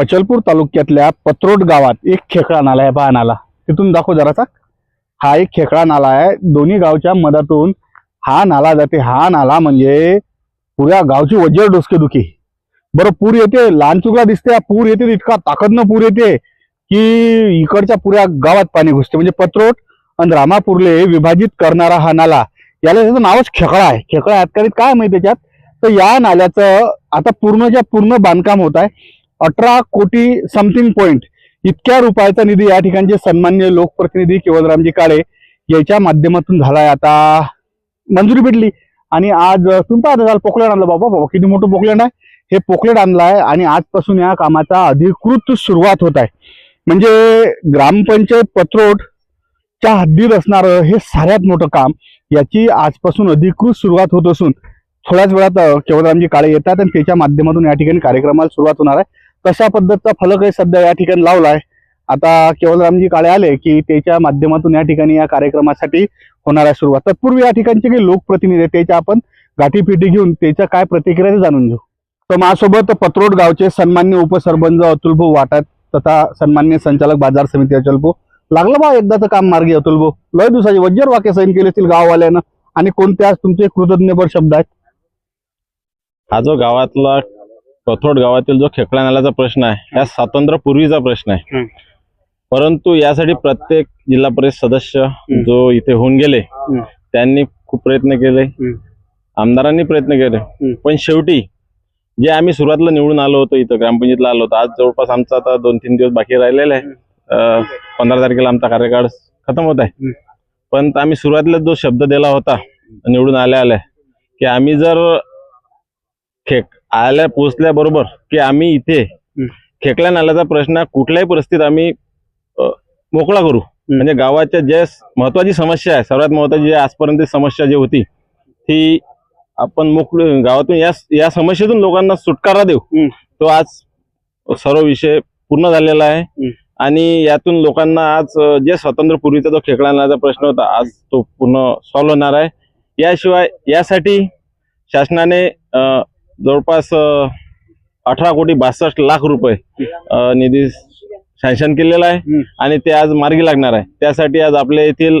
अचलपूर तालुक्यातल्या पत्रोट गावात एक खेकडा नाला आहे. पहा नाला. तिथून दाखव जरासा. हा एक खेकडा नाला आहे. दोन्ही गावच्या मधातून हा नाला जाते. हा नाला म्हणजे पुऱ्या गावची वज्र डोसकेदुखी. बरं पूर येते. लहान चुका दिसते पूर येते. इतका ताकदनं पूर येते की इकडच्या पुऱ्या गावात पाणी घुसते. म्हणजे पत्रोट आणि रामापूरले विभाजित करणारा हा नाला. याला त्याचं नावच खेकडा आहे. खेकडा यातकारीत काय माहिती त्याच्यात? तर या नाल्याचं आता पूर्णच्या पूर्ण बांधकाम होत आहे. अठरा कोटी समथिंग पॉइंट इतक्या रुपयाचा निधी या ठिकाणचे सन्मान्य लोकप्रतिनिधी केवलरामजी काळे याच्या माध्यमातून झालाय आता. मंजुरी भेटली. आणि आज तुम्ही पाहत असाल पोकलेट आणलं बाबा बाबा किती मोठं पोकलेट आहे. हे पोकलँड आणलाय आणि आजपासून या कामाचा अधिकृत सुरुवात होत आहे. म्हणजे ग्रामपंचायत पत्रोडच्या हद्दीत असणारं हे साऱ्यात मोठं काम याची आजपासून अधिकृत सुरुवात होत असून थोड्याच वेळात अं, केवलरामजी काळे येतात आणि त्याच्या माध्यमातून या ठिकाणी कार्यक्रमाला सुरुवात होणार आहे. कशा पद्धतीचा फलक आहे सध्या या ठिकाणी लावलाय? आता केवलरामजी काळे आले की त्याच्या माध्यमातून या ठिकाणी या कार्यक्रमासाठी होणार आहे सुरुवात तत्पूर्वी या ठिकाणचे काही लोकप्रतिनिधी त्याच्या आपण गाठीपिटी घेऊन त्याच्या काय प्रतिक्रिया जाणून घेऊ. तर माझ्यासोबत पत्रोड गावचे सन्मान्य उपसरपंच अतुलभाऊ वाटत तथा सन्मान्य संचालक बाजार समिती अचलभाऊ लागलं बा एकदाचं काम मार्गी अतुलभाऊ लय दिवसाचे वज्जर वाक्य सैन केले असतील गाववाल्यानं. आणि कोणते आज तुमचे कृतज्ञपर शब्द आहेत? हा जो गावातला कथोड गावातील जो खेकडा नाल्याचा प्रश्न आहे हा स्वातंत्र्यपूर्वीचा प्रश्न आहे. परंतु यासाठी प्रत्येक जिल्हा परिषद सदस्य जो इथे होऊन गेले. त्यांनी खूप प्रयत्न केले. आमदारांनी प्रयत्न केले पण शेवटी जे आम्ही सुरुवातीला निवडून आलो होतो इथं ग्रामपंचायतला आलो होतो आज जवळपास आमचा आता दोन तीन दिवस बाकी राहिलेला आहे पंधरा तारखेला आमचा कार्यकाळ खतम होत आहे. पण आम्ही सुरुवातीला जो शब्द दिला होता निवडून आल्या आल्या की आम्ही जर खेक आल्या पोहोचल्याबरोबर की आम्ही इथे खेकल्या नाल्याचा प्रश्न कुठल्याही परिस्थितीत आम्ही मोकळा करू. म्हणजे गावाच्या ज्या महत्वाची समस्या आहे सर्वात महत्वाची जी आजपर्यंत समस्या जी होती ती आपण मोकळी गावातून या या समस्येतून लोकांना सुटकारा देऊ. तो आज सर्व विषय पूर्ण झालेला आहे. आणि यातून लोकांना आज जे स्वातंत्र्यपूर्वीचा जो खेकडा नाल्याचा प्रश्न होता आज तो पूर्ण सॉल्व्ह होणार आहे. याशिवाय यासाठी शासनाने जवळपास अठरा कोटी बासष्ट लाख रुपये निधी सँक्शन केलेला आहे. आणि ते आज मार्गी लागणार आहे. त्यासाठी आज आपल्या येथील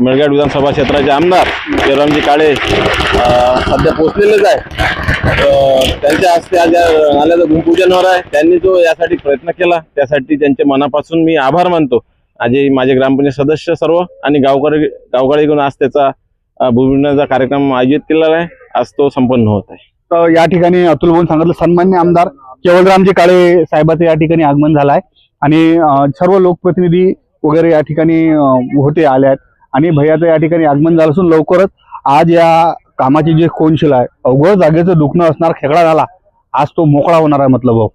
मेळघाट विधानसभा क्षेत्राचे आमदार जयरामजी काळे सध्या पोहोचलेलेच आहे त्यांच्या हस्ते आज या नाल्याचं भूमिपूजन होणार आहे. त्यांनी जो यासाठी प्रयत्न केला त्यासाठी त्यांचे मनापासून मी आभार मानतो. आज हे माझे ग्रामपंचायत सदस्य सर्व आणि गावकरी गावकरी घेऊन आज त्याचा भूमिपूजनाचा कार्यक्रम आयोजित केलेला आहे. आज तो संपन्न होत आहे. तर या ठिकाणी अतुल भाऊन सांगितलं सन्मान्य आमदार केवलरामजी काळे साहेबाचं या ठिकाणी आगमन झालं आहे आणि सर्व लोकप्रतिनिधी वगैरे या ठिकाणी होते आले आहेत आणि भैयाचं या ठिकाणी आगमन झालं असून लवकरच आज या कामाची जे कोनशिला आहे अवघड जागेचं दुखणं असणार खेकडा झाला आज तो मोकळा होणार आहे म्हटलं भाऊ.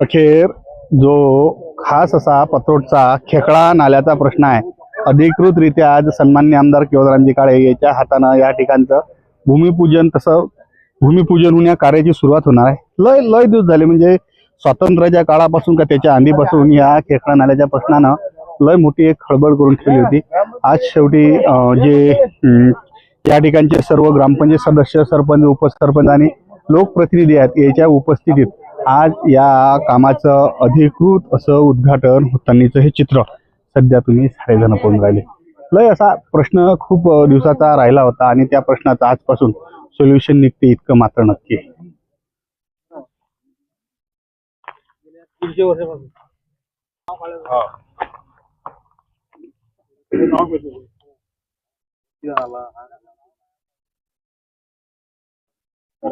अखेर जो खास असा पत्रोटचा खेकडा नाल्याचा प्रश्न आहे अधिकृतरित्या आज सन्मान्य आमदार केवदरामजी काळे याच्या हातानं या ठिकाणचं भूमिपूजन तसं भूमिपूजन होऊन या कार्याची सुरुवात होणार आहे. लय लय दिवस झाले म्हणजे स्वातंत्र्याच्या काळापासून का त्याच्या आधीपासून या खेकडा नाल्याच्या प्रश्नानं लय मोठी एक खळबळ करून ठेवली होती. आज शेवटी जे या ठिकाणचे सर्व ग्रामपंचायत सदस्य सरपंच उपसरपंच आणि लोकप्रतिनिधी आहेत याच्या उपस्थितीत आज या कामाचं अधिकृत असं उद्घाटन होतानीचं हे चित्र सध्या तुम्ही सारेजण पाहून राहिले. लय असा प्रश्न खूप दिवसाचा राहिला होता आणि त्या प्रश्नाचं आजपासून सोल्युशन निघते इतकं मात्र नक्की. आहे.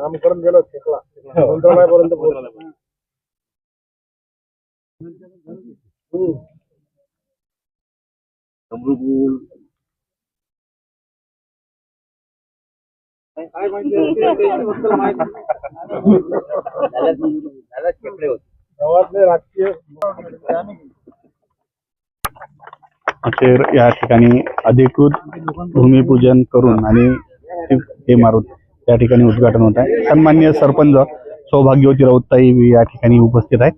रामकडून गेलो शेकला मंत्रालयापर्यंत पोहोचला. राजकीय या ठिकाणी अधिकृत भूमिपूजन करून आणि हे मारून या ठिकाणी उद्घाटन होत आहे. सन्मान्य सरपंच सौभाग्यवती राऊतताई या ठिकाणी उपस्थित आहेत.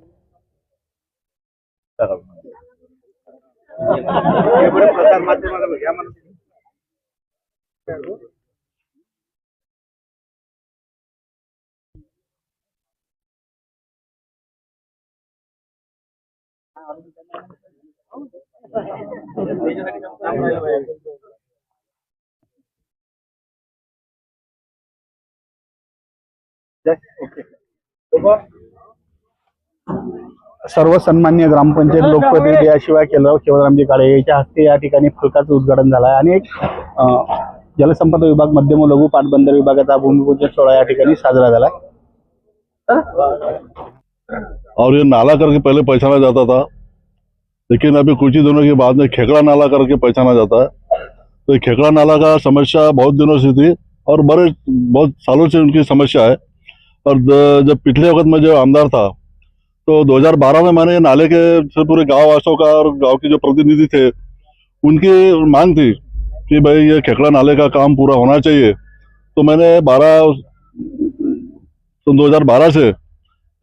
सर्व सन्मान्य ग्रामपंचायत लोकप्रतिनिधी याशिवाय केलराव शिवरामजी काळे याच्या हस्ते या ठिकाणी फलकाचं उद्घाटन झालं आहे. आणि एक जलसंपदा विभाग मध्यम व लघु पाटबंदर विभागाचा भूमिपूजन सोहळा या ठिकाणी साजरा झाला और ये नाला करके पहले पहचाना जाता था लेकिन अभी कुछ ही दिनों के बाद में खेकड़ा नाला करके पहचाना जाता है। तो खेकड़ा नाला का समस्या बहुत दिनों से थी और बड़े बहुत सालों से उनकी समस्या है। और जब पिछले वक्त में जो आमदार था तो 2012 में मैंने नाले के से पूरे गाँव वासियों का और गाँव के जो प्रतिनिधि थे, उनकी मांग थी कि भाई ये खेकड़ा नाले का काम पूरा होना चाहिए। तो मैंने 12 तो 2012 से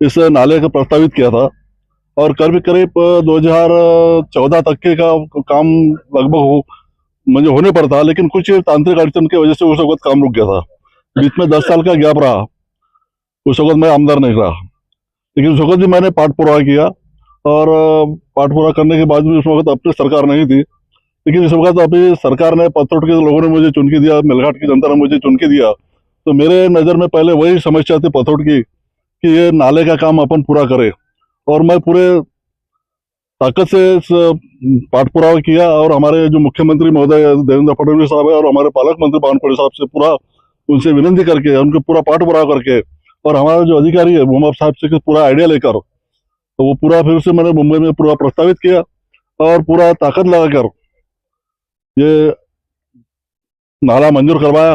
इस नाले को प्रस्तावित किया था और करीब करीब 2014 तक के का काम लगभग हो, मुझे होने पर था, लेकिन कुछ तांत्रिक अड़चन की वजह से उस वक्त काम रुक गया था। बीच में दस साल का गैप रहा। उस वक्त मैं आमदार नहीं रहा। लेकिन उस वक्त भी मैंने पाठ पुरावा किया और पाठ पूरा करने के बाद भी उस वक्त अपनी सरकार नहीं थी। लेकिन इस वक्त अभी सरकार ने पत्रोट के लोगों ने मुझे चुन के दिया, मेलघाट की जनता ने मुझे चुन के दिया। तो मेरे नज़र में पहले वही समस्या थी पत्रोट की कि ये नाले का काम अपन पूरा करें। और मैं पूरे ताकत से पाठ पुरावा किया और हमारे जो मुख्यमंत्री महोदय देवेंद्र फडणवीस साहब है और हमारे पालक मंत्री पवन खड़े साहब से पूरा उनसे विनती करके, उनको पूरा पाठ पुरावा करके और हमारा जो अधिकारी है, मोहम्मद साहब से पूरा आइडिया लेकर तो वो पूरा फिर से मैंने मुंबई में पूरा प्रस्तावित किया और पूरा ताकत लगाकर ये नाला मंजूर करवाया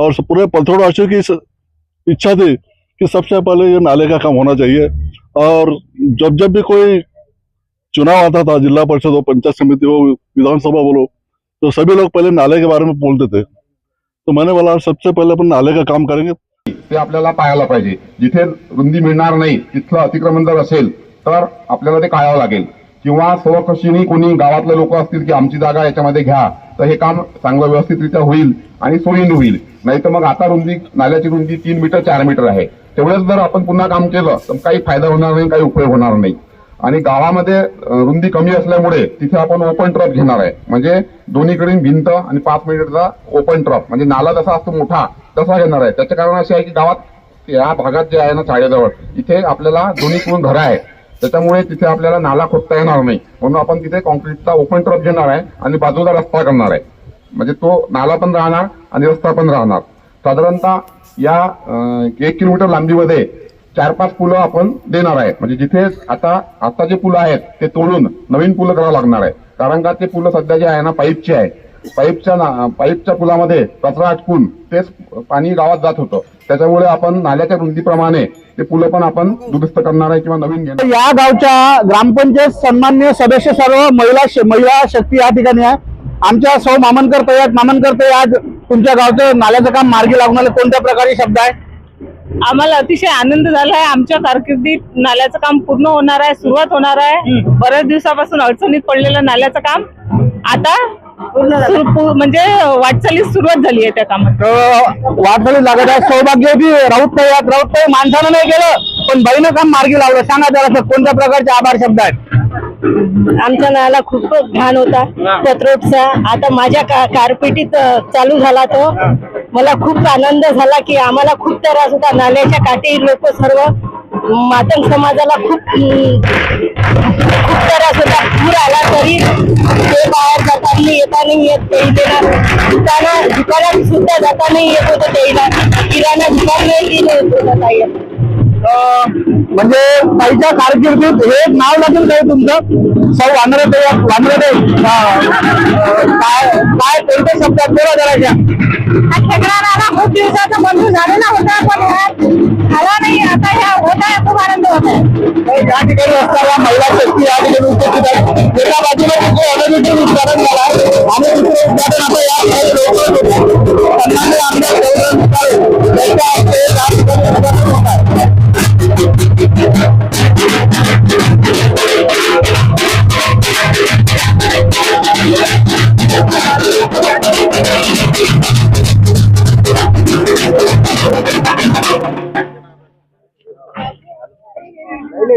और पूरे पत्थरवासियों की इच्छा थी कि सबसे पहले ये नाले का काम होना चाहिए। और जब जब भी कोई चुनाव आता था, जिला परिषद हो, पंचायत समिति हो, विधानसभा बोलो तो सभी लोग पहले नाले के बारे में बोलते थे। तो मैंने बोला सबसे पहले अपन नाले का काम करेंगे ते आपल्याला पाहायला पाहिजे. जिथे रुंदी मिळणार नाही तिथलं अतिक्रमण जर असेल तर आपल्याला ते काढावं लागेल. किंवा स्वखर्षीने कोणी गावातले लोक असतील की आमची जागा याच्यामध्ये घ्या तर हे काम चांगलं व्यवस्थितरित्या होईल आणि सोयीनं होईल. नाही तर मग आता रुंदी नाल्याची रुंदी तीन मीटर चार मीटर आहे. तेवढंच जर आपण पुन्हा काम केलं तर काही फायदा होणार नाही काही उपयोग होणार नाही. आणि गावामध्ये रुंदी कमी असल्यामुळे तिथे आपण ओपन ट्रप घेणार आहे. म्हणजे दोन्हीकडे भिंत आणि पाच मीटरचा ओपन ट्रप म्हणजे नाला जसा असतो मोठा तसा घेणार आहे. त्याचं कारण असे आहे की गावात या भागात जे आहे ना चाळेजवळ इथे आपल्याला दोन्ही कोण घरं आहे. त्याच्यामुळे तिथे आपल्याला नाला खोदता येणार नाही. म्हणून आपण तिथे कॉन्क्रीटचा ओपन ट्रप घेणार आहे आणि बाजूला रस्ता करणार आहे. म्हणजे तो नाला पण राहणार आणि रस्ता पण राहणार. साधारणतः या एक किलोमीटर लांबीमध्ये चार पाच पुलं आपण देणार आहे. म्हणजे जिथे आता आता जे पुलं आहेत ते तोडून नवीन पुलं करावं लागणार आहे. कारण का ते पुलं सध्या जे आहे ना पाईपचे आहे. पाईपच्या ना- पाईपच्या पुलामध्ये कचरा अटकून तेच पाणी गावात जात होतं. त्याच्यामुळे आपण नाल्याच्या रुंदीप्रमाणे ते पुलं पण आपण दुरुस्त करणार आहे किंवा नवीन घेणार. या गावच्या ग्रामपंचायत सन्मान्य सदस्य सर्व महिला महिला शक्ती या ठिकाणी आहे. आमच्या सौ मामनकर आहेत मामनकर ताई आज तुमच्या गावचं नाल्याचं काम मार्गी आलं. कोणत्या प्रकारे शब्द आहे? आम्हाला अतिशय आनंद झाला आहे. आमच्या कारकिर्दीत नाल्याचं काम पूर्ण होणार आहे सुरुवात होणार आहे. बऱ्याच दिवसापासून अडचणीत पडलेलं नाल्याचं काम. आता म्हणजे वाटचालीस सुरुवात झाली आहे त्या कामात. वाटचाली लागत आहे. सौभाग्यवती राऊत ताई आहेत. राऊत ताई माणसानं नाही केलं पण बाईनं काम मार्गी लावलं. सांगा त्याला सर कोणत्या प्रकारचे आभार शब्द आहेत? आमचा नाला खूपच घाण होता. पत्रोटचा आता माझ्या का कारपेटीत चालू झाला तो. मला खूप आनंद झाला की आम्हाला खूप त्रास होता नाल्याच्या काठी लोक सर्व मातंग समाजाला खूप खूप त्रास होता त्याला दुकाना दुकानात सुद्धा जाता नाही येत होतं त्याला किराणा दुकान नाही येत होतं ताईला म्हणजे ताईच्या कारकिर्दीत हे नाव लागेल काय तुमचं? सौ वानरदे वानरदे काय काय कोणत्या शब्दात बोला जरा हा खेकडा राहिला खूप दिवसाचा बंधू झालेला होता पण झाला नाही. आता ह्या होत आहे खूप आनंद होत आहे. या ठिकाणी असणाऱ्या महिला शक्ती या ठिकाणी उपस्थित आहेत. एका बाजूला तिथे अनधिकृत उद्घाटन झालं आहे. आणि दुसरे उद्घाटन आता या ठिकाणी आमदार गौरव यांच्या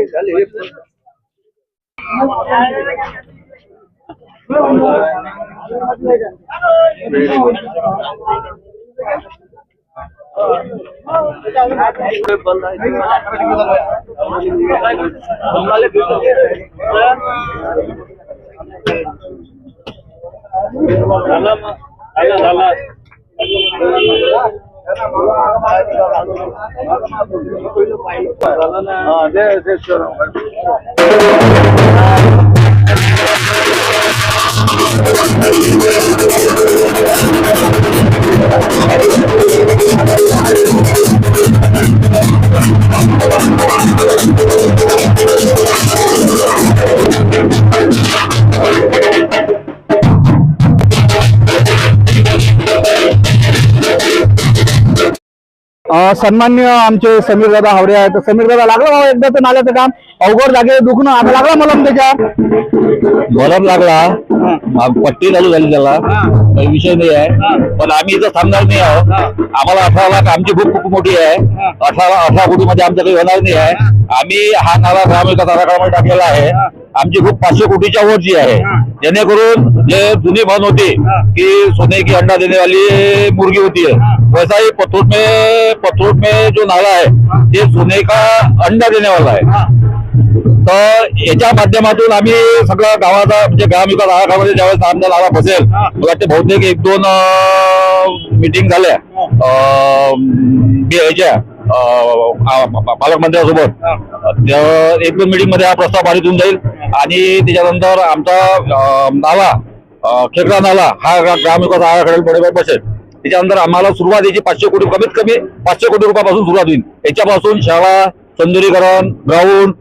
झाले झाले झाला झाला అదే తెచ్చాను Thank सन्मान्य आमचे समीर दादा हावडे आहेत. समीर दादा लागलं बाबा एकदा तर नाल्याचं काम? अवघड जागे दुखणं. आता लागला मलम त्याच्या मलम लागला पट्टी चालू झाली त्याला. काही विषय नाही आहे. पण आम्ही इथं थांबणार नाही आहोत. आम्हाला अठरा लाख आमची भूक खूप मोठी आहे. अठरा अठरा कोटी मध्ये आमचं काही होणार नाही आहे. आम्ही हा नाला ग्रामविकास आराखड्यामध्ये टाकलेला आहे. आमची भूक पाचशे कोटीच्या वर जी आहे. जेणेकरून जे जुनी म्हण होती की सोने की अंडा देने वाली मुर्गी होती. है. वैसा ही पथरूट में पथरूट में जो नाला है. ये सोने का अंडा देने वाला है. तर याच्या माध्यमातून आम्ही सगळं गावाचा म्हणजे ग्रामविकास आराखड्यामध्ये ज्यावेळेस आमदार आला बसेल मला वाटते बहुतेक एक दोन मिटिंग झाल्या. पा- पालकमंत्र्यांसोबत. तर एक दोन मिटिंगमध्ये हा प्रस्ताव पारित होऊन जाईल. आणि त्याच्यानंतर आमचा नाला खेकडा नाला हा ग्रा- ग्रामविकास आराखड्यात बरोबर बसेल. त्याच्यानंतर आम्हाला सुरुवात याची पाचशे कोटी कमीत कमी पाचशे कोटी रुपयापासून सुरुवात होईल. याच्यापासून शाळा सुंदरीकरण ground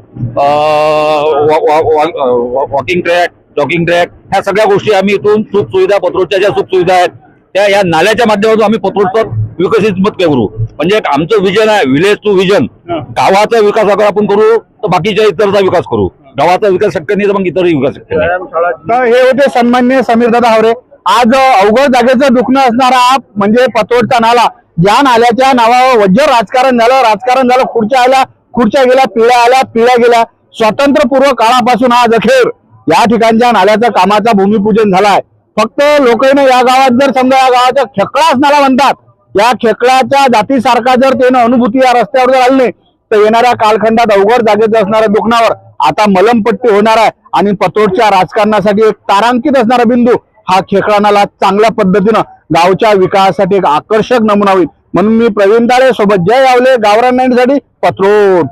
walking track jogging track ह्या सगळ्या गोष्टी आम्ही इथून सुख सुविधा पत्रोडच्या ज्या सुख सुविधा आहेत त्या या नाल्याच्या माध्यमातून आम्ही पत्रोडचं विकसित मत करू म्हणजे आमचं विजन आहे विलेज टू विजन गावाचा विकास अगर आपण करू तर बाकीच्या इतरचा विकास करू. गावाचा विकास शक्य नाही तर मग इतरही विकास शक्य नाही. तर हे होते सन्मान्य समीर दादा हावरे. आज अवघड जागेचं दुखणं असणारा म्हणजे पतोडचा नाला. या नाल्याच्या नावावर वज्र राजकारण झालं राजकारण झालं खुर्च्या आल्या खुर्च्या गेल्या पिढ्या आल्या पिढ्या गेल्या. स्वातंत्र्यपूर्व काळापासून आज अखेर या ठिकाणच्या नाल्याचा कामाचा भूमिपूजन झालाय. फक्त लोकांना या गावात जर समजा या गावाचा खेकडा नाला म्हणतात या खेकडाच्या जातीसारखा जर त्यानं अनुभूती या रस्त्यावर जर आली तर येणाऱ्या कालखंडात अवघड जागेचं असणाऱ्या दुखणावर आता मलमपट्टी होणार आहे आणि पतोडच्या राजकारणासाठी एक तारांकित असणारा बिंदू हा खेकडाणाला चांगल्या पद्धतीनं गावच्या विकासासाठी एक आकर्षक नमुना होईल. म्हणून मी प्रवीण दाळे सोबत जय यावले गावरान नाईंसाठी पत्रोट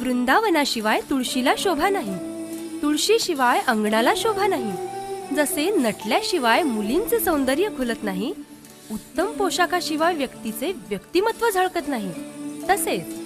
वृंदावनाशिवाय तुळशीला शोभा नाही. तुळशीशिवाय अंगणाला शोभा नाही. जसे नटल्याशिवाय मुलींचे सौंदर्य खुलत नाही उत्तम पोशाखाशिवाय व्यक्तीचे व्यक्तिमत्व झळकत नाही. तसेच